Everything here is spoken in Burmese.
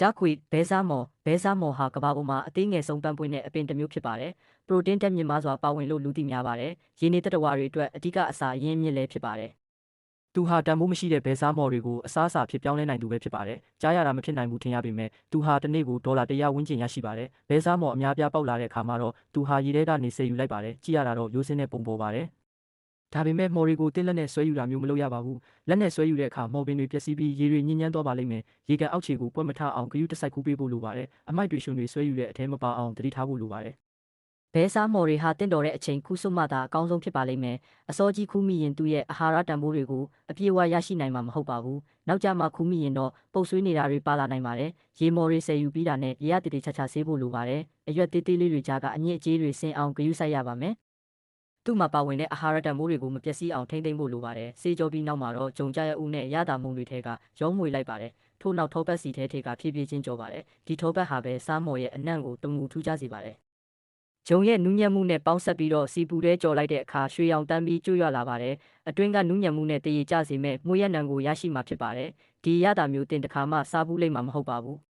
ဓာတ်ခွေဘဲစားမော်ဘဲစားမော်ဟာကမ္ဘာပေါ်မှာအသေးငယ်ဆုံးပန်းပွင့်တဲ့အပင်တစ်မျိုးဖြစ်ပါတယ်။ပရိုတင်းတက်မြင့်မားစွာပါဝင်လို့လူသိများပါတယ်။ရင်းနေတတဝါတွေအတွက်အဓိကအစာရင်းမြစ်လည်းဖြစ်ပါတယ်။သူဟာတန်ဖိုးမရှိတဲ့ဘဲစားမော်တွေကိုအစားအစာဖြစ်ပြောင်းလဲနိုင်သူပဲဖြစ်ပါတယ်။ကြားရတာမဖြစ်နိုင်ဘူးထင်ရပေမဲ့သူဟာတစ်နေ့ကိုဒေါ်လာ100ဝန်းကျင်ရရှိပါတယ်။ဘဲစားမော်အများပြားပေါက်လာတဲ့အခါမှာတော့သူဟာရေထဲကနေဆယ်ယူလိုက်ပါတယ်။ကြည့်ရတာတော့ရိုးစင်းနဲ့ပုံပေါ်ပါတယ်။ ဒါပေမဲ့မော်တွေကိုတင်းလက်နဲ့ဆွဲယူတာမျိုးမလုပ်ရပါဘူး။လက်နဲ့ဆွဲယူတဲ့အခါမော်ပင်တွေပျက်စီးပြီးရေတွေညှဉ်းညမ်းသွားပါလိမ့်မယ်။ရေကန်အောက်ခြေကိုပွက်မထအောင်ဂယုတစိုက်ကူးပေးဖို့လိုပါတယ်။အမိုက်တွေရှင်တွေဆွဲယူတဲ့အထဲမပါအောင်တတိထားဖို့လိုပါတယ်။ဘဲစားမော်တွေဟာတင့်တော်တဲ့အချိန်ခူးဆွတ်မှသာအကောင်းဆုံးဖြစ်ပါလိမ့်မယ်။အစောကြီးခူးမိရင်သူ့ရဲ့အာဟာရတန်ဖိုးတွေကိုအပြည့်အဝရရှိနိုင်မှာမဟုတ်ပါဘူး။နောက်ကျမှခူးမိရင်တော့ပုတ်ဆွေးနေတာတွေပါလာနိုင်ပါတယ်။ရေမော်တွေဆယ်ယူပြီးတာနဲ့ရေရတည်တည်ချာချာဆေးဖို့လိုပါတယ်။အရွက်သေးသေးလေးတွေကြားကအညစ်အကြေးတွေဆင်းအောင်ဂရုစိုက်ရပါမယ်။ သူ့မှာပါဝင်တဲ့အာဟာရတန်ဖိုးတွေကိုမပျက်စီးအောင်ထိမ့်သိမ့်ဖို့လိုပါတယ်။ဆေးကြောပြီးနောက်မှာတော့ဂျုံကြရဥနဲ့ရတာမုံတွေထဲကရောမွေလိုက်ပါတယ်။ထို့နောက်ထောပတ်စီထဲထဲကဖြည်းဖြည်းချင်းကြောပါတယ်။ဒီထောပတ်ဟာပဲစားမော်ရဲ့အနံ့ကိုတုံငူထူးခြားစေပါတယ်။ဂျုံရဲ့နူးညံ့မှုနဲ့ပေါင်းဆက်ပြီးတော့စီပူထဲကြော်လိုက်တဲ့အခါရွှေရောင်တန်းပြီးကျွတ်ရွလာပါတယ်။အတွင်းကနူးညံ့မှုနဲ့တရေကျစေမဲ့မွေးရနံကိုရရှိမှာဖြစ်ပါတယ်။ဒီရတာမျိုးတင်တစ်ခါမှစားဘူးလိမ့်မှာမဟုတ်ပါဘူး